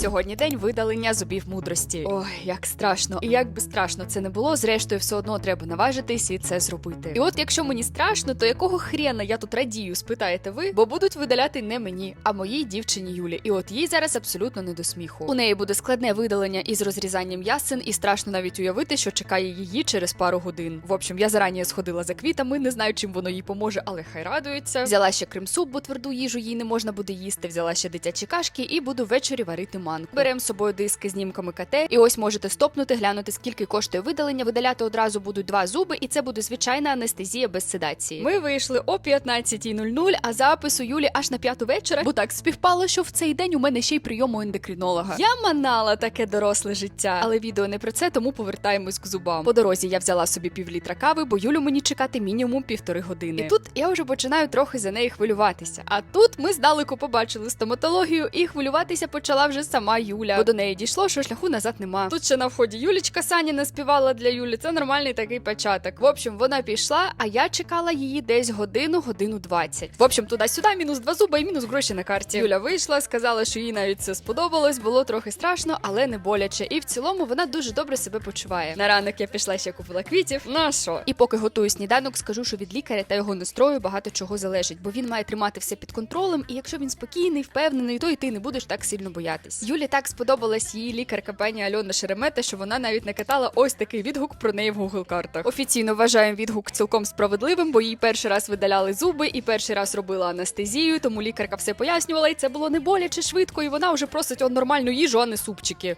Сьогодні день видалення зубів мудрості. Ой, як страшно. І як би страшно це не було, зрештою, все одно треба наважитись і це зробити. І от якщо мені страшно, то якого хрена я тут радію, спитаєте ви? Бо будуть видаляти не мені, а моїй дівчині Юлі. І от їй зараз абсолютно не до сміху. У неї буде складне видалення із розрізанням ясен, і страшно навіть уявити, що чекає її через пару годин. В общем, я зарані сходила за квітами, не знаю, чим воно їй поможе, але хай радується. Взяла ще крем-суп, бо тверду їжу їй не можна буде їсти. Взяла ще дитячі кашки і буду ввечері варити манку. Беремо з собою диски з знімками КТ, і ось можете стопнути, глянути, скільки коштує видалення. Видаляти одразу будуть два зуби, і це буде звичайна анестезія без седації. Ми вийшли о 15.00, а запис у Юлі аж на п'яту вечора, бо так співпало, що в цей день у мене ще й прийом у ендокринолога. Я манала таке доросле життя, але відео не про це, тому повертаємось к зубам. По дорозі я взяла собі півлітра кави, бо Юлю мені чекати мінімум півтори години. І тут я вже починаю трохи за неї хвилюватися. А тут ми здалеку побачили стоматологію, і хвилюватися почала вже сама Юля. Бо до неї дійшло, що шляху назад нема. Тут ще на вході Юлічка Саніна співала для Юлі. Це нормальний такий початок. В общем, вона пішла, а я чекала її десь годину, годину 20. В общем, туди-сюди, мінус два зуба і мінус гроші на карті. Юля вийшла, сказала, що їй навіть це сподобалось. Було трохи страшно, але не боляче. І в цілому вона дуже добре себе почуває. На ранок я пішла ще купила квітів. Ну а що? І поки готую сніданок, скажу, що від лікаря та його настрою багато чого залежить, бо він має тримати все під контролем. І якщо він спокійний, впевнений, то і ти не будеш так сильно боятись. Юлі так сподобалась її лікарка пані Альона Шеремета, що вона навіть накатала ось такий відгук про неї в Google картах. Офіційно вважаємо відгук цілком справедливим, бо їй перший раз видаляли зуби і перший раз робила анестезію, тому лікарка все пояснювала, і це було не боляче швидко, і вона вже просить он нормальну їжу, а не супчики.